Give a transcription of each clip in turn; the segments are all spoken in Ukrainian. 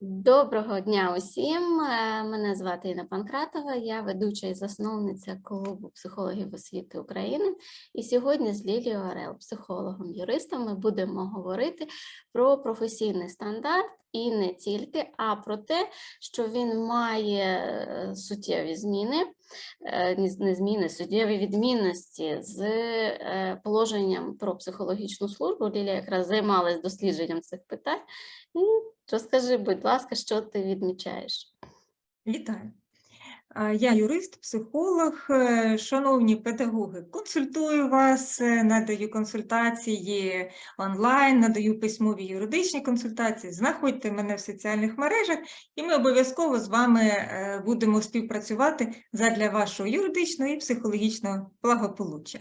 Доброго дня усім. Е, Мене звати Інна Панкратова, я ведуча і засновниця клубу психологів освіти України. І сьогодні з Лілією Орел, психологом, юристом, ми будемо говорити про професійний стандарт і не тільки, а про те, що він має е, суттєві зміни, е, не зміни, суттєві відмінності з положенням про психологічну службу. Лілія якраз займалась дослідженням цих питань. Розкажи, будь ласка, що ти відмічаєш? Вітаю. Я юрист, психолог, е, шановні педагоги, консультую вас, е, надаю консультації онлайн, надаю письмові юридичні консультації. Знаходьте мене в соціальних мережах, і ми обов'язково з вами е, будемо співпрацювати задля вашого юридичного і психологічного благополуччя.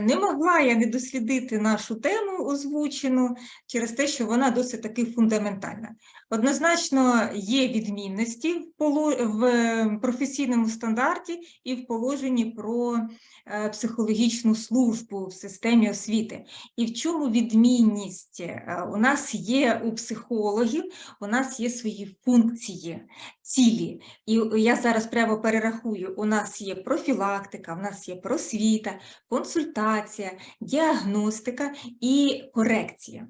Не могла я не дослідити нашу тему озвучену через те, що вона досить таки фундаментальна. Однозначно є відмінності в, е, професійному стандарті і в положенні про е, психологічну службу в системі освіти. І в чому відмінність? Е, У нас є у психологів, у нас є свої функції, цілі. І я зараз прямо перерахую: у нас є профілактика, у нас є просвіта, консультація, діагностика і корекція.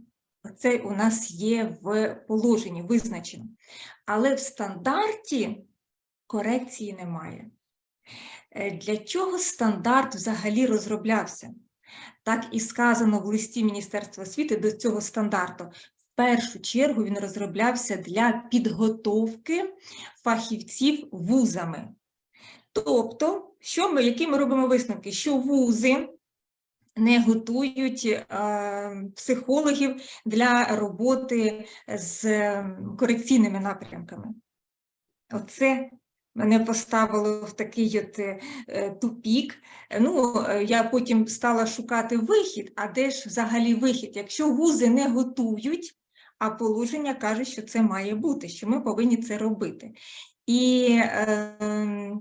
Це у нас є в положенні визначено. Але в стандарті корекції немає. Е, Для чого стандарт взагалі розроблявся? Так і сказано в листі Міністерства освіти до цього стандарту. В першу чергу він розроблявся для підготовки фахівців вузами. Тобто, що ми, які ми робимо висновки? Що вузи не готують е, психологів для роботи з корекційними напрямками. Оце мене поставило в такий от е, е, тупік. Ну, е, я потім стала шукати вихід, а де ж взагалі вихід? Якщо вузи не готують, а положення каже, що це має бути, що ми повинні це робити. І е,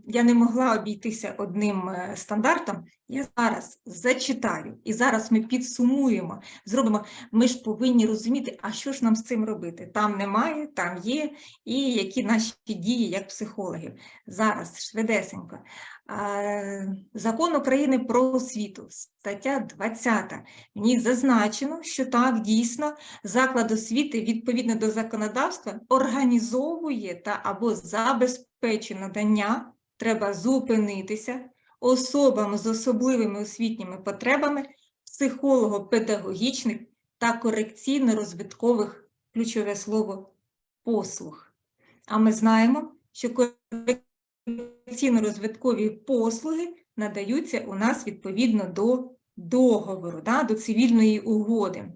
я не могла обійтися одним стандартом. Я зараз зачитаю, і зараз ми підсумуємо, зробимо. Ми ж повинні розуміти, а що ж нам з цим робити? Там немає, там є, і які наші дії як психологів. Зараз швидесенько. Закон України про освіту, стаття 20. В ній зазначено, що так, дійсно, заклад освіти відповідно до законодавства організовує та або забезпечує надання, треба зупинитися особам з особливими освітніми потребами психолого-педагогічних та корекційно-розвиткових ключове слово послуг. А ми знаємо, що корекційно-розвиткові послуги надаються у нас відповідно до договору, да, до цивільної угоди.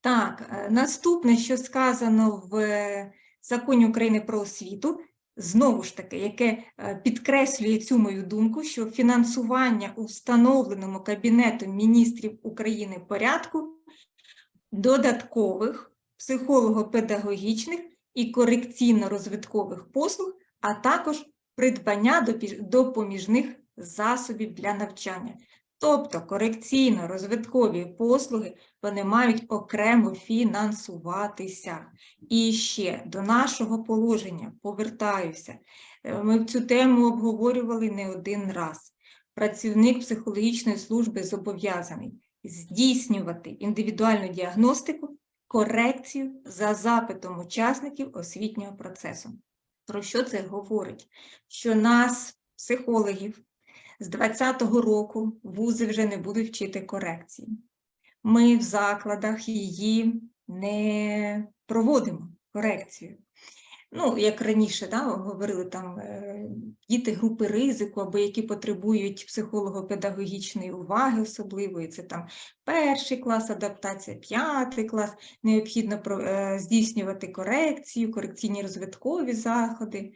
Так, е, наступне, що сказано в е, Законі України про освіту, знову ж таки, яке е, підкреслює цю мою думку, що фінансування у встановленому Кабінетом міністрів України порядку додаткових психолого-педагогічних і корекційно-розвиткових послуг, а також придбання допоміжних засобів для навчання. Тобто корекційно-розвиткові послуги вони мають окремо фінансуватися. І ще до нашого положення повертаюся. Е, Ми цю тему обговорювали не один раз. Працівник психологічної служби зобов'язаний здійснювати індивідуальну діагностику, корекцію за запитом учасників освітнього процесу. Про що це говорить? Що нас, психологів, з 2020 року вузи вже не будуть вчити корекції. Ми в закладах її не проводимо корекцію. Ну, як раніше да, говорили, там е, діти групи ризику або які потребують психолого-педагогічної уваги особливої, це там перший клас адаптація, п'ятий клас, необхідно е, здійснювати корекцію, корекційні розвиткові заходи.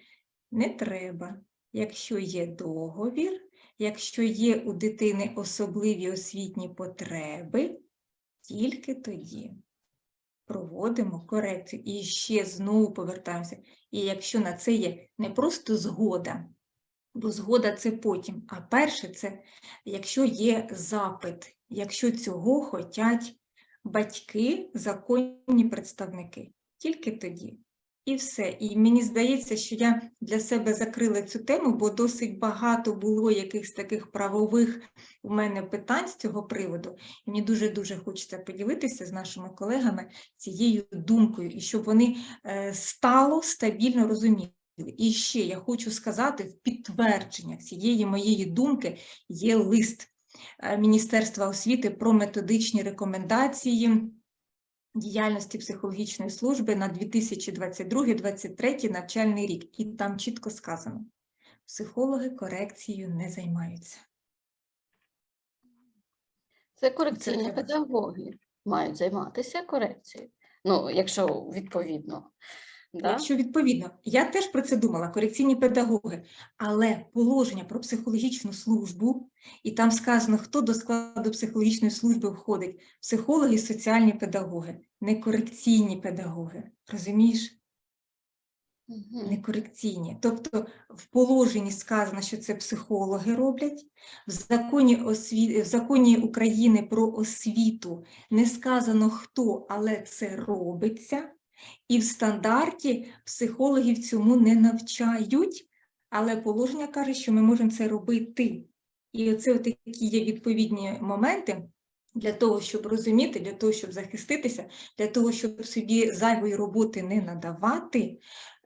Не треба. Якщо є договір, якщо є у дитини особливі освітні потреби, тільки тоді проводимо корекцію і ще знову повертаємося. І якщо на це є не просто згода, бо згода це потім, а перше це якщо є запит, якщо цього хочуть батьки, законні представники, тільки тоді. І все. І мені здається, що я для себе закрила цю тему, бо досить багато було якихось таких правових у мене питань з цього приводу. І мені дуже-дуже хочеться поділитися з нашими колегами цією думкою, і щоб вони е, стало стабільно розуміли. І ще я хочу сказати, в підтвердження цієї моєї думки є лист е, Міністерства освіти про методичні рекомендації діяльності психологічної служби на 2022-2023 навчальний рік. І там чітко сказано: психологи корекцією не займаються. Це корекційні Це педагоги мають займатися корекцією. Ну, якщо відповідно. Да? Якщо відповідно, я теж про це думала, корекційні педагоги, але положення про психологічну службу, і там сказано, хто до складу психологічної служби входить: психологи соціальні педагоги, не корекційні педагоги. Розумієш? Мгм. некорекційні. Тобто в положенні сказано, що це психологи роблять, в законі, осві... в законі України про освіту не сказано хто, але це робиться, і в стандарті психологів цьому не навчають, але положення каже, що ми можемо це робити. І оце такі є відповідні моменти. Для того, щоб розуміти, для того, щоб захиститися, для того, щоб собі зайвої роботи не надавати,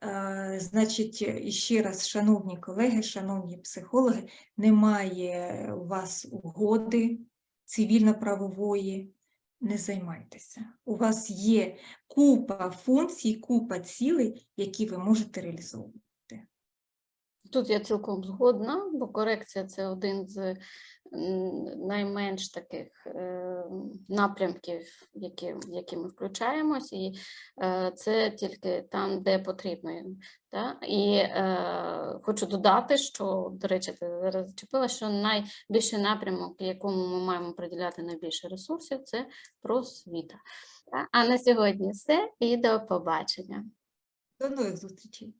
Е, Значить, ще раз, шановні колеги, шановні психологи, немає у вас угоди цивільно-правової, не займайтеся. У вас є купа функцій, купа цілей, які ви можете реалізовувати. Тут я цілком згодна, бо корекція це один з найменш таких е, напрямків, які, в які ми включаємось, і е, це тільки там, де потрібно. Да? І е, хочу додати, що, до речі, ти зараз зачепила, що найбільший напрямок, якому ми маємо приділяти найбільше ресурсів, це просвіта. А на сьогодні все і до побачення. До нових зустрічей!